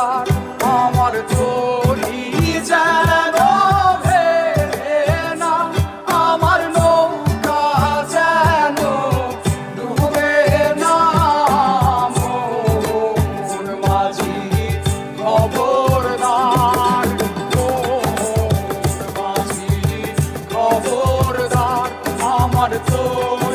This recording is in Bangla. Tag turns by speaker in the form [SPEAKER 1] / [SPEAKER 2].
[SPEAKER 1] আমার আমার চলি যেন না, আমার নৌকা যেন ডুবে না। মাঝি খবর মাঝি খবর আমার চলি